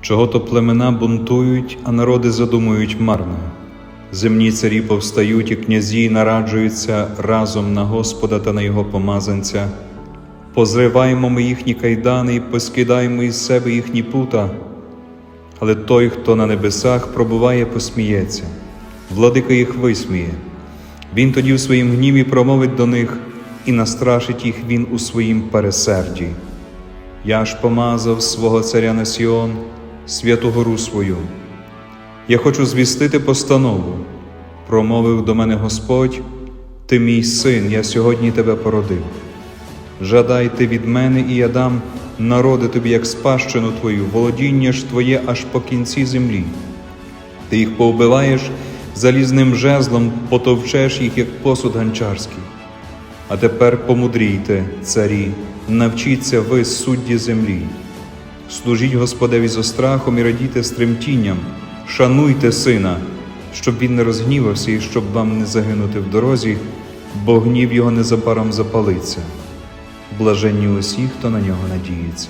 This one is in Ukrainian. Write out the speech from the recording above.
Чого то племена бунтують, а народи задумують марно. Земні царі повстають, і князі нараджуються разом на Господа та на його помазанця. Позриваємо ми їхні кайдани і поскидаємо із себе їхні пута. Але той, хто на небесах пробуває, посміється, владика їх висміє. Він тоді в своїм гніві промовить до них і настрашить їх він у своїм пересерді. Я ж помазав свого царя на Сіон, святу гору свою. Я хочу звістити постанову. Промовив до мене Господь, ти мій син, я сьогодні тебе породив. Жадайте від мене, і я дам народи тобі, як спадщину твою, володіння ж твоє аж по кінці землі. Ти їх повбиваєш залізним жезлом, потовчеш їх, як посуд ганчарський. А тепер помудрійте, царі, навчіться ви, судді землі. Служіть Господеві зо страхом і радійте з тремтінням, шануйте сина, щоб він не розгнівався і щоб вам не загинути в дорозі, бо гнів його незабаром запалиться. Блаженні усі, хто на нього надіється.